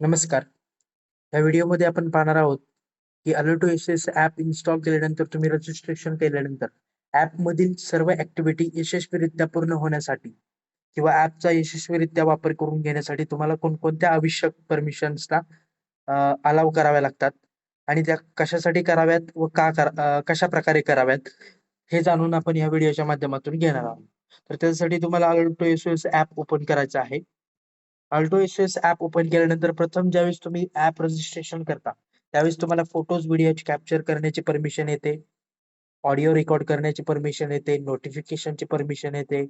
नमस्कार. या व्हिडिओमध्ये आपण पाहणार आहोत, की अलर्टो एस ॲप इन्स्टॉल केल्यानंतर तुम्ही रजिस्ट्रेशन केल्यानंतर ॲपमधील सर्व ॲक्टिव्हिटी यशस्वीरित्या पूर्ण होण्यासाठी किंवा ॲपचा यशस्वीरित्या वापर करून घेण्यासाठी तुम्हाला कोणकोणत्या आवश्यक परमिशन्सला अलाव अलाऊ कराव्या लागतात आणि त्या कशासाठी कराव्यात व का करा कशा प्रकारे कराव्यात, हे जाणून आपण या व्हिडिओच्या माध्यमातून घेणार आहोत. तर त्यासाठी तुम्हाला Alto एस ॲप ओपन करायचं आहे. ऑल्टो एस ऍप ओपन केल्यानंतर प्रथम ज्यावेळेस तुम्ही ऍप रजिस्ट्रेशन करता, त्यावेळेस तुम्हाला फोटोज, व्हिडिओचे कॅप्चर करण्याची परमिशन येते. ऑडिओ रेकॉर्ड करण्याची परमिशन येते, नोटिफिकेशनची परमिशन येते,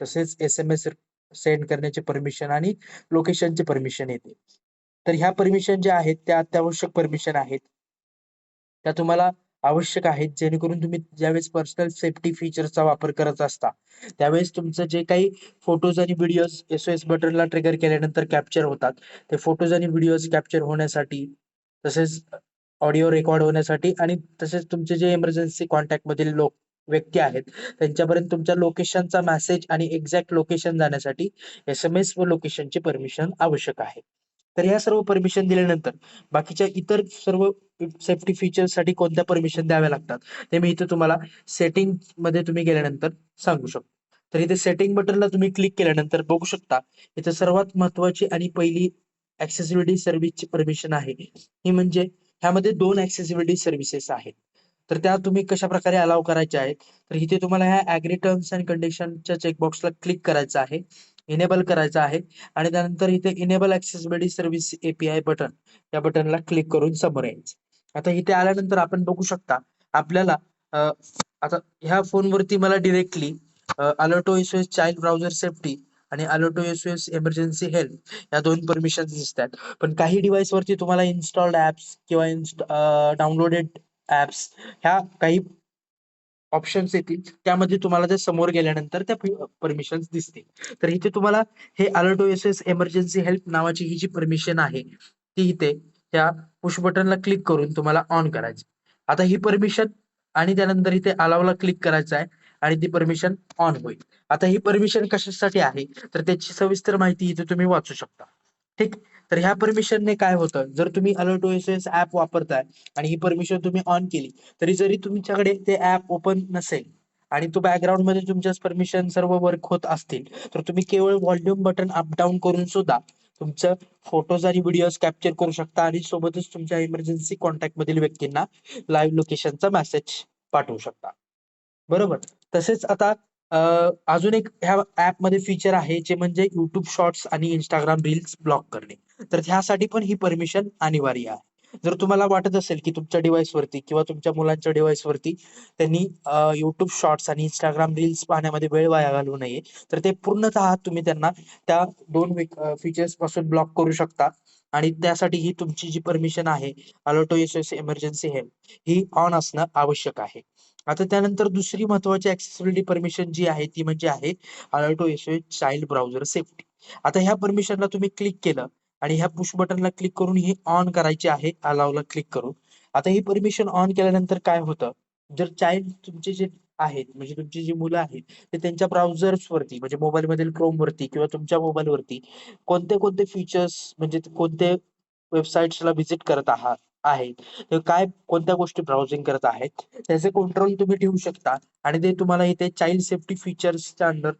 तसेच एस-एम-एस सेंड करण्याची परमिशन आणि लोकेशनची परमिशन येते. तर ह्या परमिशन ज्या आहेत त्या अत्यावश्यक परमिशन आहेत. त्या तुम्हाला आवश्यक आहेत जेणेकरून तुम्ही ज्यावेळेस पर्सनल सेफ्टी फीचरचा वापर करत असता, त्यावेळेस तुमचं जे काही फोटोज आणि व्हिडिओज एस-ओ-एस बटनला ट्रिगर केल्यानंतर कॅप्चर होतात. ते फोटोज आणि व्हिडिओज कॅप्चर होण्यासाठी, तसेच ऑडिओ रेकॉर्ड होण्यासाठी आणि तसेच तुमचे जे इमर्जन्सी कॉन्टॅक्टमधील लोक व्यक्ती आहेत, त्यांच्यापर्यंत तुमच्या लोकेशनचा मेसेज आणि एक्झॅक्ट लोकेशन जाण्यासाठी एस-एम-एस व लोकेशनची परमिशन आवश्यक आहे. तर ह्या सर्व परमिशन दिल्यानंतर बाकीच्या इतर सर्व सेफ्टी फीचर्ससाठी कोणत्या परमिशन द्याव्या लागतात, ते मी इथे तुम्हाला सेटिंगमध्ये तुम्ही गेल्यानंतर सांगू शकतो. तर इथे सेटिंग बटनला तुम्ही क्लिक केल्यानंतर बघू शकता, इथे सर्वात महत्त्वाची आणि पहिली ऍक्सेसिबिलिटी सर्व्हिसची परमिशन आहे. ही म्हणजे ह्यामध्ये दोन ऍक्सेसिबिलिटी सर्व्हिसेस आहेत. तर त्या तुम्ही कशाप्रकारे अलाव करायच्या आहेत, तर इथे तुम्हाला ह्या अॅग्री टर्म्स अँड कंडिशनच्या चेकबॉक्सला क्लिक करायचं आहे. इनेबल करायचं आहे आणि त्यानंतर इथे enable accessibility service API button या बटनला क्लिक करून समोर यायचं. आता इथे आल्यानंतर आपण बघू शकता, आपल्याला आता ह्या फोनवरती मला directly Alto S S child browser safety आणि अलोटो एस-ओ-एस हेल्प या दोन परमिशन्स दिसतात पण काही डिव्हाइसवरती तुम्हाला इन्स्टॉल्ड ऍप्स किंवा डाउनलोडेड ऍप्स ह्या काही ऑप्शन्स येतील. त्यामध्ये तुम्हाला ते समोर गेल्यानंतर त्या परमिशन्स दिसतील. तर इथे तुम्हाला हे अलर्ट एस-ओ-एस हेल्प नावाची ही जी परमिशन आहे, ती इथे त्या पुश बटनला क्लिक करून तुम्हाला ऑन करायची. आता ही परमिशन आणि त्यानंतर इथे अलावला क्लिक करायचं आहे आणि ती परमिशन ऑन होईल. आता ही परमिशन कशासाठी आहे, तर त्याची सविस्तर माहिती इथे तुम्ही वाचू शकता. ठीक. तर ह्या परमिशनने काय होतं, जर तुम्ही अलर्ट ओएसएस ऍप वापरताय आणि ही परमिशन तुम्ही ऑन केली, तरी जरी तुमच्याकडे ते ऍप ओपन नसेल आणि तो बॅकग्राऊंडमध्ये तुमच्याच परमिशन सर्व वर्क होत असतील, तर तुम्ही केवळ व्हॉल्यूम बटन अप डाउन करून सुद्धा तुमचं फोटोज आणि व्हिडिओज कॅप्चर करू शकता आणि सोबतच तुमच्या इमर्जन्सी कॉन्टॅक्ट मधील व्यक्तींना लाईव्ह लोकेशनचा मेसेज पाठवू शकता. बरोबर. तसेच आता अजून एक ह्या ऍपमध्ये फीचर आहे, जे म्हणजे युट्यूब शॉर्ट्स आणि इंस्टाग्राम रील्स ब्लॉक करणे. तर ह्यासाठी पण ही परमिशन अनिवार्य आहे. जर तुम्हाला वाटत असेल, की तुमच्या डिव्हाइसवरती किंवा तुमच्या मुलांच्या डिव्हाइसवरती त्यांनी युट्यूब शॉर्ट्स आणि इंस्टाग्राम रील्स पाहण्यामध्ये वेळ वाया घालवू नये, तर ते पूर्णतः तुम्ही त्यांना त्या दोन फीचर्सपासून ब्लॉक करू शकता आणि त्यासाठी ही तुमची जी परमिशन आहे, Alto S emergency emergency help he on असणं आवश्यक आहे. आता त्यानंतर दुसरी महत्वाची ऍक्सेसिबिलिटी परमिशन जी आहे, ती म्हणजे आहे Alto S child browser safety. आता ह्या परमिशनला तुम्ही क्लिक केलं आणि ह्या पुश बटनला क्लिक करून ही ऑन करायची आहे अलावला क्लिक करून. आता ही परमिशन ऑन केल्यानंतर काय होतं, जर चाइल्ड तुमचे जे आहेत, म्हणजे तुमची जी मुलं आहेत, ते त्यांच्या ब्राउझर्सवरती म्हणजे मोबाईलमधील वरती किंवा तुमच्या मोबाईलवरती कोणते-कोणते फीचर्स म्हणजे कोणते वेबसाईट्सला व्हिजिट करत आहात आहेत, तर काय कोणत्या गोष्टी ब्राउझिंग करत आहेत, त्याचे कंट्रोल तुम्ही ठेवू शकता आणि ते तुम्हाला इथे चाइल्ड सेफ्टी फीचर्सच्या अंडर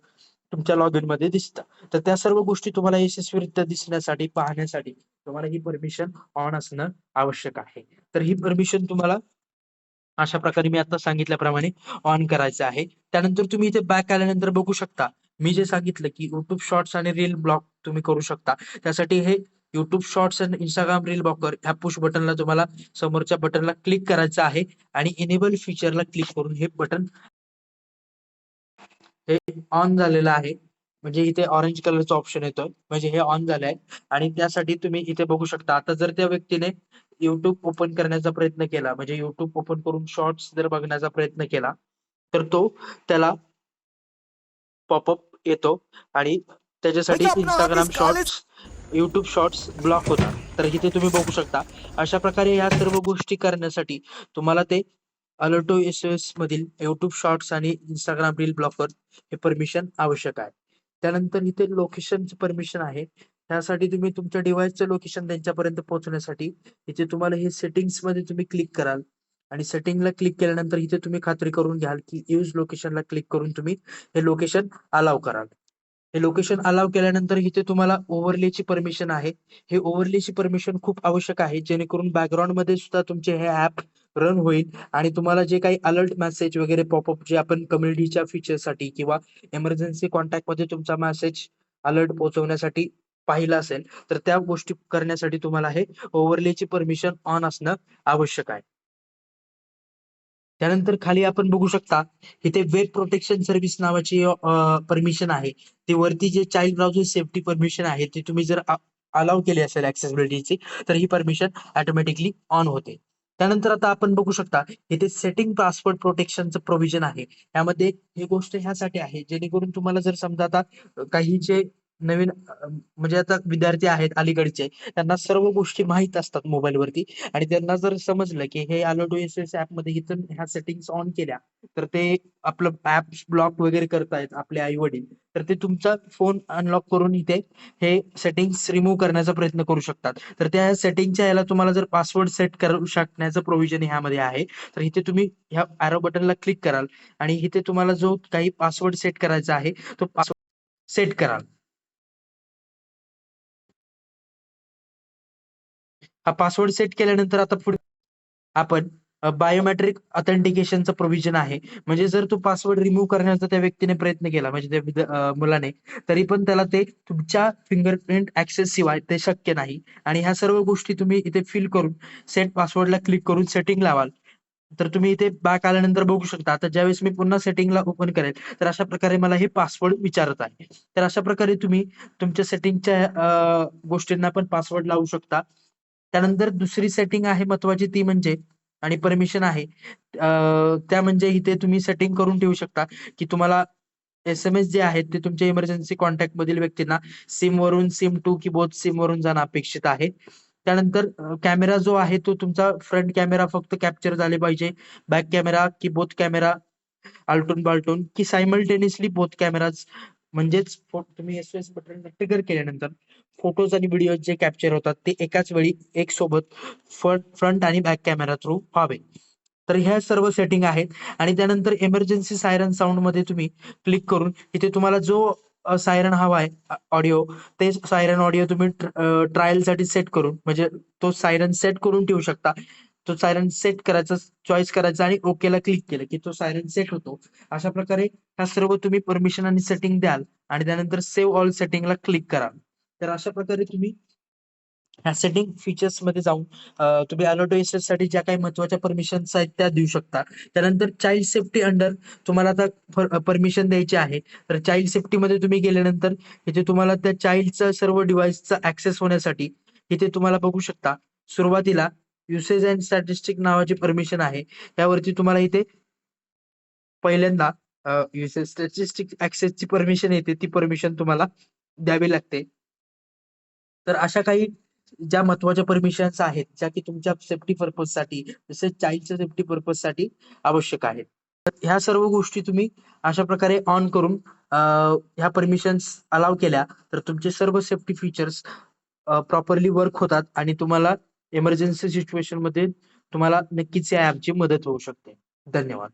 तुमच्या लॉग इनमध्ये दिसतं. तर त्या सर्व गोष्टी तुम्हाला यशस्वीरित्या दिसण्यासाठी, पाहण्यासाठी तुम्हाला ही परमिशन ऑन असणं आवश्यक आहे. तर ही परमिशन तुम्हाला अशा प्रकारे मी आता सांगितल्याप्रमाणे ऑन करायचं आहे. त्यानंतर तुम्ही इथे बॅक आल्यानंतर बघू शकता, मी जे सांगितलं, की युट्यूब शॉर्ट्स आणि रील ब्लॉग तुम्ही करू शकता. त्यासाठी हे YouTube शॉर्ट्स आणि Instagram रील ब्लॉकर ह्या पुश बटनला तुम्हाला समोरच्या बटनला क्लिक करायचं आहे आणि इनेबल फीचरला क्लिक करून हे बटन हे ऑन झालेलं आहे. म्हणजे इथे ऑरेंज कलरचा ऑप्शन येतोय. म्हणजे हे ऑन झालं आहे आणि त्यासाठी तुम्ही इथे बघू शकता. आता जर त्या व्यक्तीने YouTube ओपन करण्याचा प्रयत्न केला, म्हणजे YouTube ओपन करून शॉर्ट्स जर बघण्याचा प्रयत्न केला, तर तो त्याला पॉपअप येतो आणि त्याच्यासाठी Instagram shorts, YouTube shorts block होतात. तर इथे तुम्ही बघू शकता. अशा प्रकारे या सर्व गोष्टी करण्यासाठी तुम्हाला ते अलर्टो एस एस मधील युट्यूब शॉर्ट्स आणि इंस्टाग्राम रील ब्लॉकर हे परमिशन आवश्यक आहे. त्यानंतर इथे लोकेशनचं परमिशन आहे. त्यासाठी तुम्ही तुमच्या डिव्हाइसचं लोकेशन त्यांच्यापर्यंत पोहोचण्यासाठी इथे तुम्हाला हे सेटिंग्समध्ये तुम्ही क्लिक कराल आणि सेटिंगला क्लिक केल्यानंतर इथे तुम्ही खात्री करून घ्याल की यूज लोकेशनला क्लिक करून तुम्ही हे लोकेशन अलाव कराल हे लोकेशन अलाव केल्यानंतर इथे तुम्हाला ओव्हरलेची परमिशन आहे. हे ओव्हरलेची परमिशन खूप आवश्यक आहे. जेणेकरून बॅकग्राऊंडमध्ये सुद्धा तुमचे हे ऍप रन होईल आणि तुम्हाला जे काही अलर्ट मेसेज वगैरे पॉपअप जे आपण कम्युनिटीच्या फीचरसाठी किंवा इमर्जन्सी कॉन्टॅक्टमध्ये तुमचा मेसेज अलर्ट पोहोचवण्यासाठी पाहिला असेल तर त्या गोष्टी करण्यासाठी तुम्हाला हे ओव्हरलेची परमिशन ऑन असणं आवश्यक आहे. त्यानंतर खाली आपण बघू शकता इथे वेब प्रोटेक्शन सर्व्हिस नावाची परमिशन आहे. ती वरती जे चाइल्ड ब्राउझर सेफ्टी परमिशन आहे ते तुम्ही जर अलाव केली असेल ऍक्सेसिबिलिटीची तर ही परमिशन ऑटोमॅटिकली ऑन होते. त्यानंतर आता आपण बघू शकता इथे सेटिंग पासवर्ड प्रोटेक्शनचं प्रोव्हिजन आहे. यामध्ये ही गोष्ट ह्यासाठी आहे जेणेकरून तुम्हाला जर समजा आता काही जे नवीन म्हणजे आता विद्यार्थी आहेत अलीकडचे त्यांना सर्व गोष्टी माहीत असतात मोबाईलवरती आणि त्यांना जर समजलं की हे अलर्ट टू एस एस ऍपमध्ये इथं ह्या सेटिंग्स ऑन केल्या तर ते आपलं ऍप ब्लॉक वगैरे करतायत आपले आई वडील तर ते तुमचा फोन अनलॉक करून इथे हे सेटिंग्स रिमूव्ह करण्याचा प्रयत्न करू शकतात. तर त्या सेटिंगच्या याला तुम्हाला जर पासवर्ड सेट करू शकण्याचं प्रोव्हिजन ह्यामध्ये आहे तर इथे तुम्ही ह्या अॅरो बटनला क्लिक कराल. आणि इथे तुम्हाला जो काही पासवर्ड सेट करायचा आहे तो पासवर्ड सेट कराल. हा पासवर्ड सेट केल्यानंतर आता पुढे आपण बायोमेट्रिक ऑथेंटिकेशनचं प्रोव्हिजन आहे. म्हणजे जर तो पासवर्ड रिमूव्ह करण्याचा त्या व्यक्तीने प्रयत्न केला म्हणजे त्या मुलाने तरी पण त्याला ते तुमच्या फिंगरप्रिंट ऍक्सेस शिवाय ते शक्य नाही. आणि ह्या सर्व गोष्टी तुम्ही इथे फिल करून सेट पासवर्डला क्लिक करून सेटिंग लावाल. तर तुम्ही इथे बॅक आल्यानंतर बघू शकता. आता ज्यावेळेस मी पुन्हा सेटिंगला ओपन करेल तर अशा प्रकारे मला हे पासवर्ड विचारत आहे. तर अशा प्रकारे तुम्ही तुमच्या सेटिंगच्या गोष्टींना पण पासवर्ड लावू शकता. त्यानंतर दुसरी सेटिंग आहे महत्वाची ती म्हणजे आणि परमिशन आहे. त्या म्हणजे इथे तुम्ही सेटिंग करून ठेवू शकता की तुम्हाला एस एम एस जे आहेत ते तुमच्या इमर्जन्सी कॉन्टॅक्ट मधील व्यक्तींना सिम वरून सिम टू की बोथ सिम वरून जाणं अपेक्षित आहे. त्यानंतर कॅमेरा जो आहे तो तुमचा फ्रंट कॅमेरा फक्त कॅप्चर झाले पाहिजे. बॅक कॅमेरा की बोथ कॅमेरा आलटून बालटून की सायमल्टेनियसली बोथ कॅमेराज म्हणजेच तुम्ही एस एस बटन ट्रिगर केल्यानंतर फोटोज आणि व्हिडिओ जे कॅप्चर होतात ते एकाच वेळी एक सोबत फ्रंट आणि बॅक कॅमेरा थ्रू व्हावे. तर ह्या सर्व सेटिंग आहेत आणि त्यानंतर इमर्जन्सी सायरन साऊंडमध्ये तुम्ही क्लिक करून इथे तुम्हाला जो सायरन हवा आहे ऑडिओ ते सायरन ऑडिओ तुम्ही ट्रायलसाठी सेट करून म्हणजे तो सायरन सेट करून ठेवू शकता. तो सायरन सेट करायचा चॉईस करायचा आणि ओकेला क्लिक केलं की तो सायरन सेट होतो. अशा प्रकारे ह्या सर्व तुम्ही परमिशन आणि सेटिंग द्याल आणि त्यानंतर सेव्ह ऑल सेटिंगला क्लिक कराल. तर अशा प्रकारे तुम्ही ह्या सेटिंग फीचर्समध्ये जाऊन तुम्ही अलर्टसाठी ज्या काही महत्त्वाच्या परमिशन्स आहेत त्या देऊ शकता. त्यानंतर चाइल्ड सेफ्टी अंडर तुम्हाला आता परमिशन द्यायची आहे. तर चाइल्ड सेफ्टी मध्ये तुम्ही गेल्यानंतर इथे तुम्हाला त्या चाइल्डचा सर्व डिव्हाइसचा ऍक्सेस होण्यासाठी इथे तुम्हाला बघू शकता सुरुवातीला युसेज अँड स्टॅटिस्टिक नावाची परमिशन आहे. त्यावरती तुम्हाला इथे पहिल्यांदा युसेज स्टॅटिस्टिक ऍक्सेसची परमिशन येते ती परमिशन तुम्हाला द्यावी लागते. तर अशा काही ज्या महत्त्वाच्या परमिशन्स आहेत ज्या की तुमच्या सेफ्टी पर्पजसाठी तसेच चाइल्डच्या सेफ्टी पर्पजसाठी आवश्यक आहेत. तर ह्या सर्व गोष्टी तुम्ही अशा प्रकारे ऑन करून ह्या परमिशन्स अलाव केल्या तर तुमचे सर्व सेफ्टी फीचर्स प्रॉपरली वर्क होतात आणि तुम्हाला इमर्जन्सी सिच्युएशनमध्ये तुम्हाला नक्कीच या ऍपची मदत होऊ शकते. धन्यवाद.